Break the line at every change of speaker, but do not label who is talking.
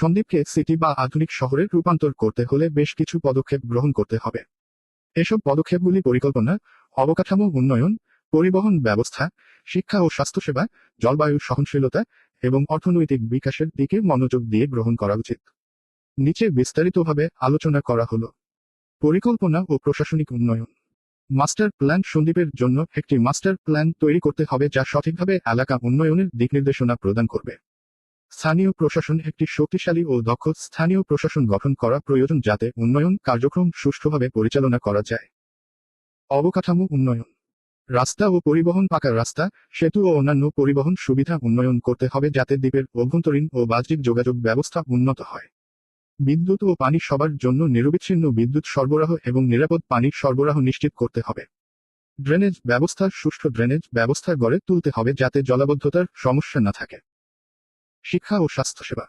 সন্দ্বীপকে city বা আধুনিক শহরে রূপান্তর করতে হলে বেশ কিছু পদক্ষেপ গ্রহণ করতে হবে। এসব পদক্ষেপগুলি পরিকল্পনা, অবকাঠামো উন্নয়ন, পরিবহন ব্যবস্থা, শিক্ষা ও স্বাস্থ্যসেবা, জলবায়ু সহনশীলতা এবং অর্থনৈতিক বিকাশের দিকে মনোযোগ দিয়ে গ্রহণ করা উচিত। নিচে বিস্তারিতভাবে আলোচনা করা হলো। পরিকল্পনা ও প্রশাসনিক উন্নয়ন। মাস্টার প্ল্যান সন্দ্বীপের জন্য একটি মাস্টার প্ল্যান তৈরি করতে হবে যা সঠিকভাবে এলাকা উন্নয়নের দিকনির্দেশনা প্রদান করবে। স্থানীয় প্রশাসন একটি শক্তিশালী ও দক্ষ স্থানীয় প্রশাসন গঠন করা প্রয়োজন যাতে উন্নয়ন কার্যক্রম সুষ্ঠুভাবে পরিচালনা করা যায়। অবকাঠামো উন্নয়ন। রাস্তা ও পরিবহন পাকা রাস্তা, সেতু ও অন্যান্য পরিবহন সুবিধা উন্নয়ন করতে হবে যাতে দ্বীপের অভ্যন্তরীণ ও বাহ্যিক যোগাযোগ ব্যবস্থা উন্নত হয়। বিদ্যুৎ ও পানি সবার জন্য নিরবিচ্ছিন্ন বিদ্যুৎ সরবরাহ এবং নিরাপদ পানির সরবরাহ নিশ্চিত করতে হবে। ড্রেনেজ ব্যবস্থার সুষ্ঠু ড্রেনেজ ব্যবস্থা গড়ে তুলতে হবে যাতে জলাবদ্ধতার সমস্যা না থাকে। শিক্ষা ও স্বাস্থ্যসেবা